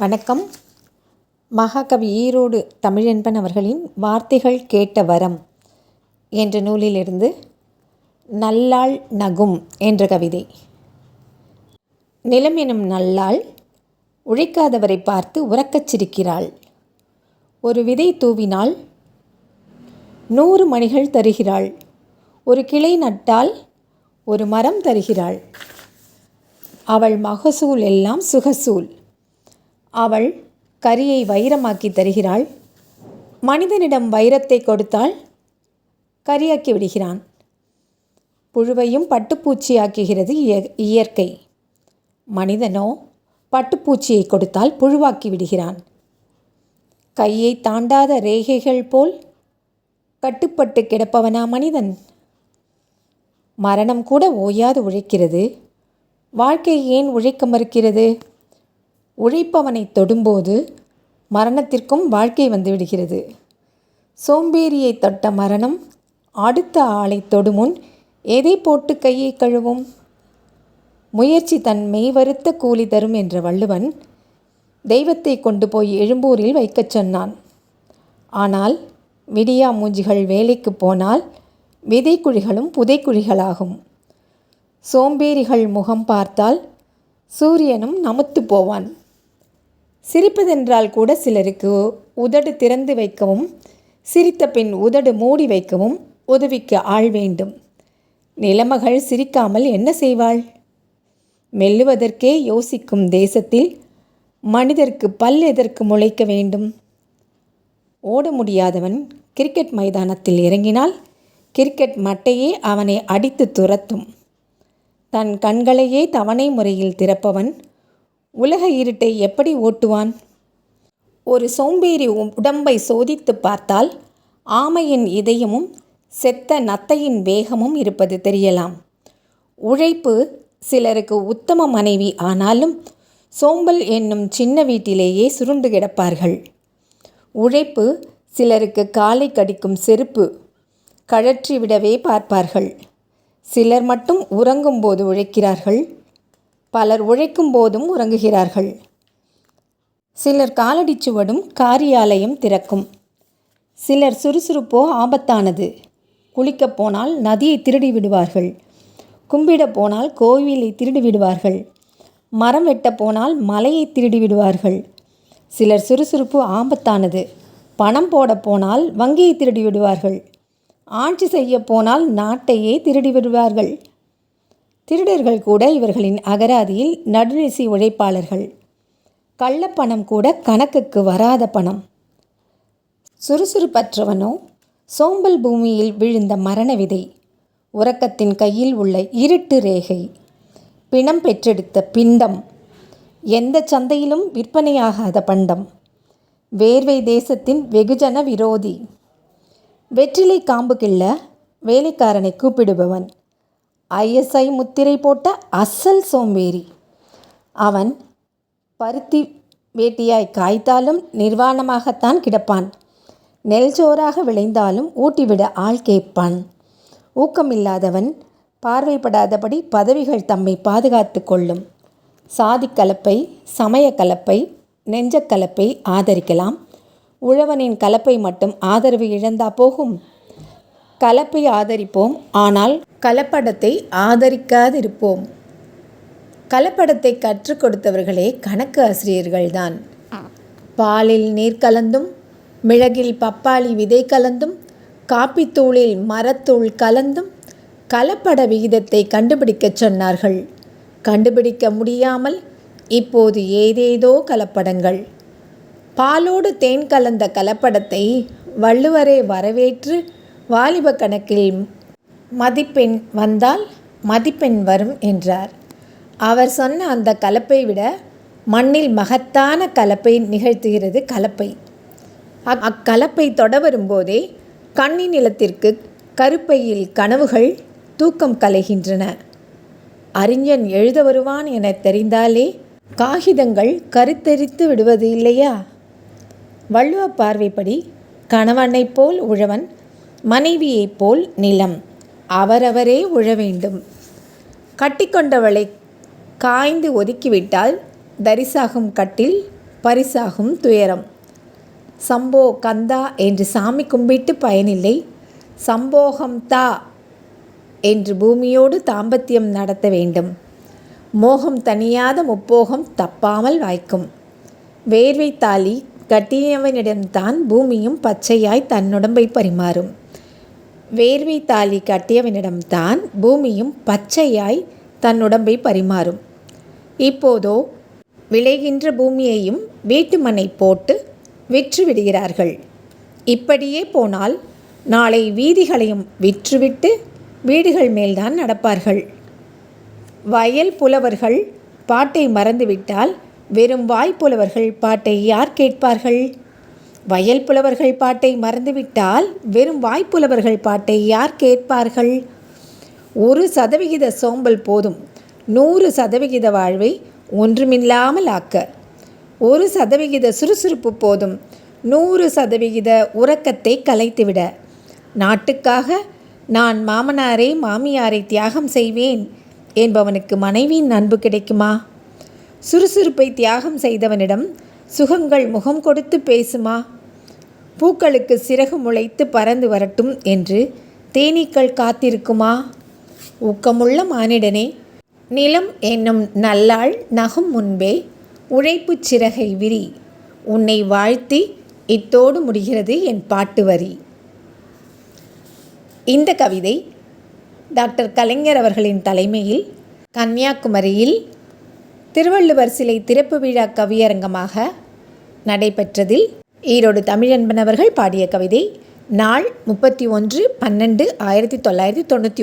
வணக்கம். மகாகவி ஈரோடு தமிழன்பன் அவர்களின் வார்த்தைகள் கேட்ட வரம் என்ற நூலிலிருந்து நல்லாள் நகும் என்ற கவிதை. நிலம் எனும் நல்லாள் உழைக்காதவரை பார்த்து உறக்கச் சிரிக்கிறாள் ஒரு விதை தூவினால் நூறு மணிகள் தருகிறாள். ஒரு கிளை நட்டால் ஒரு மரம் தருகிறாள். அவள் மகசூல் எல்லாம் சுகசூல். அவள் கரியை வைரமாக்கி தருகிறாள். மனிதனிடம் வைரத்தை கொடுத்தால் கரியாக்கி விடுகிறான். புழுவையும் பட்டுப்பூச்சியாக்குகிறது இய- இயற்கை. மனிதனோ பட்டுப்பூச்சியை கொடுத்தால் புழுவாக்கி விடுகிறான். கையை தாண்டாத ரேகைகள் போல் கட்டுப்பட்டு கிடப்பவனா மனிதன்? மரணம் கூட ஓயாது உழைக்கிறது. வாழ்க்கை ஏன் உழைக்க மறுக்கிறது? உழைப்பவனை தொடும்போது மரணத்திற்கும் வாழ்க்கை வந்துவிடுகிறது. சோம்பேறியை தொட்ட மரணம் அடுத்த ஆளை தொடுமுன் எதை போட்டு கையை கழுவும்? முயற்சி தன் மெய்வருத்த கூலி தரும் என்ற வள்ளுவன் தெய்வத்தை கொண்டு போய் எழும்பூரில் வைக்கச் சொன்னான். ஆனால் விடியா மூஞ்சிகள் வேலைக்கு போனால் விதைக்குழிகளும் புதைக்குழிகளாகும் சோம்பேறிகள் முகம் பார்த்தால் சூரியனும் நமுத்து போவான். சிரிப்பதென்றால் கூட சிலருக்கு உதடு திறந்து வைக்கவும் சிரித்த பின் உதடு மூடி வைக்கவும் உதவிக்கு ஆள் வேண்டும். நிலமகள் சிரிக்காமல் என்ன செய்வாள்? மெல்லுவதற்கே யோசிக்கும் தேசத்தில் மனிதருக்கு பல் எதற்கு முளைக்க வேண்டும்? ஓட முடியாதவன் கிரிக்கெட் மைதானத்தில் இறங்கினால் கிரிக்கெட் மட்டையே அவனை அடித்து துரத்தும். தன் கண்களையே தவணை முறையில் திறப்பவன் உலக இருட்டை எப்படி ஓட்டுவான்? ஒரு சோம்பேறி உ- உடம்பை சோதித்து பார்த்தால் ஆமையின் இதயமும் செத்த நத்தையின் வேகமும் இருப்பது தெரியலாம். உழைப்பு சிலருக்கு உத்தம மனைவி ஆனாலும் சோம்பல் என்னும் சின்ன வீட்டிலேயே சுருண்டு கிடப்பார்கள். உழைப்பு சிலருக்கு காலை கடிக்கும் செருப்பு கழற்றி விடவே பார்ப்பார்கள். சிலர் மட்டும் உறங்கும் போது உழைக்கிறார்கள். பலர் உழைக்கும் போதும் உறங்குகிறார்கள். சிலர் காலடிச்சுவடும் காரியாலயம் திறக்கும். சிலர் சுறுசுறுப்போ ஆபத்தானது. குளிக்கப் போனால் நதியை திருடி விடுவார்கள். கும்பிடப் போனால் கோவிலை திருடி விடுவார்கள். மரம் வெட்டப் போனால் மலையை திருடி விடுவார்கள். சிலர் சுறுசுறுப்பு ஆபத்தானது. பணம் போடப் போனால் வங்கியை திருடி விடுவார்கள். ஆட்சி செய்ய போனால் நாட்டையே திருடி விடுவார்கள். திருடர்கள் கூட இவர்களின் அகராதியில் நடுநிசி உழைப்பாளர்கள். கள்ளப்பணம் கூட கணக்குக்கு வராத பணம். சுறுசுறுப்பற்றவனோ சோம்பல் பூமியில் விழுந்த மரண விதை. உறக்கத்தின் கையில் உள்ள இருட்டு ரேகை. பிணம் பெற்றெடுத்த பிண்டம். எந்த சந்தையிலும் விற்பனையாகாத பண்டம். வேர்வை தேசத்தின் வெகுஜன விரோதி. வெற்றிலை காம்பு கிள்ள வேலைக்காரனை கூப்பிடுபவன். ஐஎஸ்ஐ முத்திரை போட்ட அசல் சோம்பேறி. அவன் பருத்தி வேட்டியாய் காய்த்தாலும் நிர்வாணமாகத்தான் கிடப்பான். நெல் சோறாக விளைந்தாலும் ஊட்டிவிட ஆள் கேட்பான். ஊக்கமில்லாதவன் பார்வைப்படாதபடி பதவிகள் தம்மை பாதுகாத்து கொள்ளும். சாதிக்கலப்பை சமய கலப்பை ஆதரிக்கலாம். உழவனின் கலப்பை மட்டும் ஆதரவு இழந்தா போகும். கலப்பை ஆதரிப்போம் ஆனால் கலப்படத்தை ஆதரிக்காதிருப்போம். கலப்படத்தை கற்றுக் கொடுத்தவர்களே கணக்கு ஆசிரியர்கள்தான். பாலில் நீர் கலந்தும் மிளகில் பப்பாளி விதை கலந்தும் காப்பித்தூளில் மரத்தூள் கலந்தும் கலப்பட விகிதத்தை கண்டுபிடிக்கச் சொன்னார்கள். கண்டுபிடிக்க முடியாமல் இப்போது ஏதேதோ கலப்படங்கள். பாலோடு தேன் கலந்த கலப்படத்தை வள்ளுவரே வரவேற்று வாலிப கணக்கில் மதிப்பெண் வந்தால் மதிப்பெண் வரும் என்றார். அவர் சொன்ன அந்த கலப்பை விட மண்ணில் மகத்தான கலப்பை நிகழ்த்துகிறது கலப்பை. அக்- அக்கலப்பை தொட வரும்போதே கன்னி நிலத்திற்கு கருப்பையில் கனவுகள் தூக்கம் கலைகின்றன. அறிஞன் எழுத வருவான் என தெரிந்தாலே காகிதங்கள் கருத்தரித்து விடுவது இல்லையா? வள்ளுவ பார்வைப்படி கணவனைப் போல் உழவன் மனைவியைப் போல் நிலம். அவரவரே உழ வேண்டும் கட்டிக்கொண்டவளை காய்ந்து ஒதுக்கிவிட்டால் தரிசாகும் கட்டில் பரிசாகும் துயரம். சம்போ கந்தா என்று சாமி கும்பிட்டு பயனில்லை. சம்போகம் தா என்று பூமியோடு தாம்பத்தியம் நடத்த வேண்டும். மோகம் தனியாத முப்போகம் தப்பாமல் வாய்க்கும். வேர்வை தாலி கட்டியவனிடம்தான் பூமியும் பச்சையாய் தன்னுடம்பை பரிமாறும். வேர்வை தாலி கட்டியவனிடம்தான் பூமியும் பச்சையாய் தன் உடம்பை பரிமாறும். இப்போதோ விளைகின்ற பூமியையும் வீட்டு மண்ணை போட்டு விற்று விடுகிறார்கள். இப்படியே போனால் நாளை வீதிகளையும் விற்றுவிட்டு வீடுகள் மேல்தான் நடப்பார்கள். வயல் புலவர்கள் பாட்டை மறந்துவிட்டால் வெறும் வாய்ப்புலவர்கள் பாட்டை யார் கேட்பார்கள்? வயல் புலவர்கள் பாட்டை மறந்துவிட்டால் வெறும் வாய்ப்புலவர்கள் பாட்டை யார் கேட்பார்கள்? ஒரு சதவிகித சோம்பல் போதும். நூறு சதவிகித வாழ்வை ஒன்றுமில்லாமல் ஆக்க. ஒரு சதவிகித சுறுசுறுப்பு போதும். நூறு சதவிகித உறக்கத்தை கலைத்துவிட. நாட்டுக்காக நான் மாமனாரை மாமியாரை தியாகம் செய்வேன் என்பவனுக்கு மனைவியின் அன்பு கிடைக்குமா? சுறுசுறுப்பை தியாகம் செய்தவனிடம் சுகங்கள் முகம் கொடுத்து பேசுமா? பூக்களுக்கு சிறகு முளைத்து பறந்து வரட்டும் என்று தேனீக்கள் காத்திருக்குமா? ஊக்கமுள்ள மானிடனே நிலம் என்னும் நல்லாள் நகும் முன்பே உழைப்புச் சிறகை விரி உன்னை வாழ்த்தி இத்தோடு முடிகிறது என் பாட்டு வரி. இந்த கவிதை டாக்டர் கலைஞர் அவர்களின் தலைமையில் கன்னியாகுமரியில் திருவள்ளுவர் சிலை திறப்பு விழா கவியரங்கமாக நடைபெற்றதில் ஈரோடு தமிழன்பன் அவர்கள் பாடிய கவிதை நாள் முப்பத்தி ஒன்று பன்னெண்டு ஆயிரத்தி தொள்ளாயிரத்தி தொண்ணூற்றி